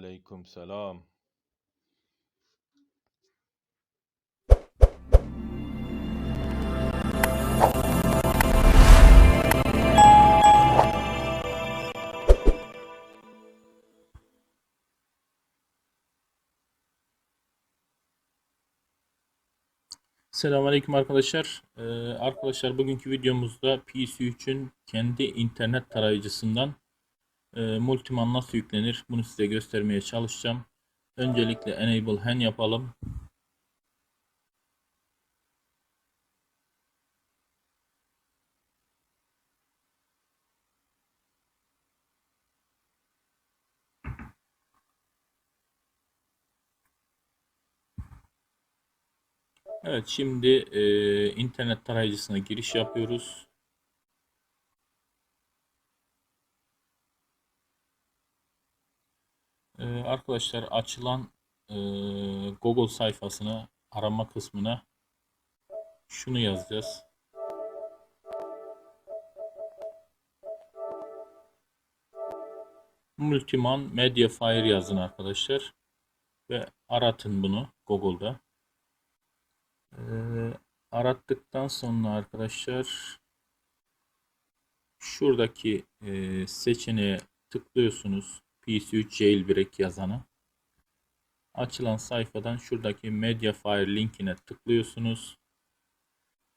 Aleyküm selam. Selamünaleyküm arkadaşlar. Ee, arkadaşlar bugünkü videomuzda PC3'ün kendi internet tarayıcısından e, Multiman nasıl yüklenir bunu size göstermeye çalışacağım. Öncelikle Enable Hen yapalım. Evet şimdi e, internet tarayıcısına giriş yapıyoruz. E, arkadaşlar açılan e, Google sayfasına arama kısmına şunu yazacağız. Multiman Mediafire yazın arkadaşlar ve aratın bunu Google'da. Ee, arattıktan sonra arkadaşlar şuradaki e, seçeneğe tıklıyorsunuz. PC3 Jailbreak yazanı. Açılan sayfadan şuradaki Mediafire linkine tıklıyorsunuz.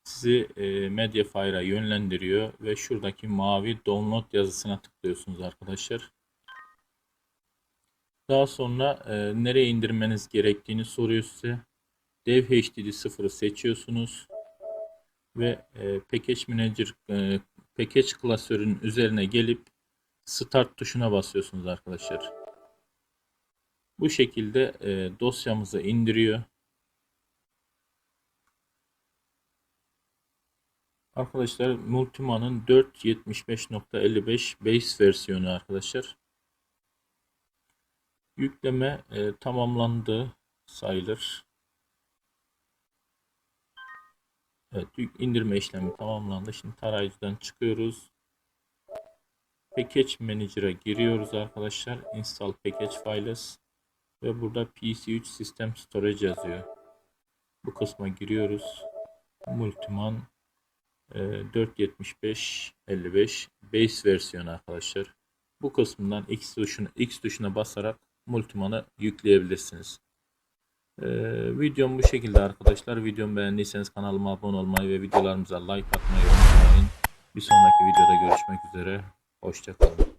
Sizi e, Mediafire'a yönlendiriyor ve şuradaki mavi download yazısına tıklıyorsunuz arkadaşlar. Daha sonra e, nereye indirmeniz gerektiğini soruyor size. Dev HDD 0'ı seçiyorsunuz ve e, Package Manager e, Package klasörünün üzerine gelip Start tuşuna basıyorsunuz arkadaşlar. Bu şekilde e, dosyamızı indiriyor. Arkadaşlar Multima'nın 4.75.55 base versiyonu arkadaşlar. Yükleme e, tamamlandı sayılır. Evet, indirme işlemi tamamlandı. Şimdi tarayıcıdan çıkıyoruz. Package Manager'a giriyoruz arkadaşlar. Install Package Files ve burada PC3 System Storage yazıyor. Bu kısma giriyoruz. Multiman e, 475 55 base versiyonu arkadaşlar. Bu kısmından X tuşuna, X tuşuna basarak Multiman'ı yükleyebilirsiniz. Ee, videom bu şekilde arkadaşlar. Videomu beğendiyseniz kanalıma abone olmayı ve videolarımıza like atmayı unutmayın. Bir sonraki videoda görüşmek üzere. Hoşçakalın.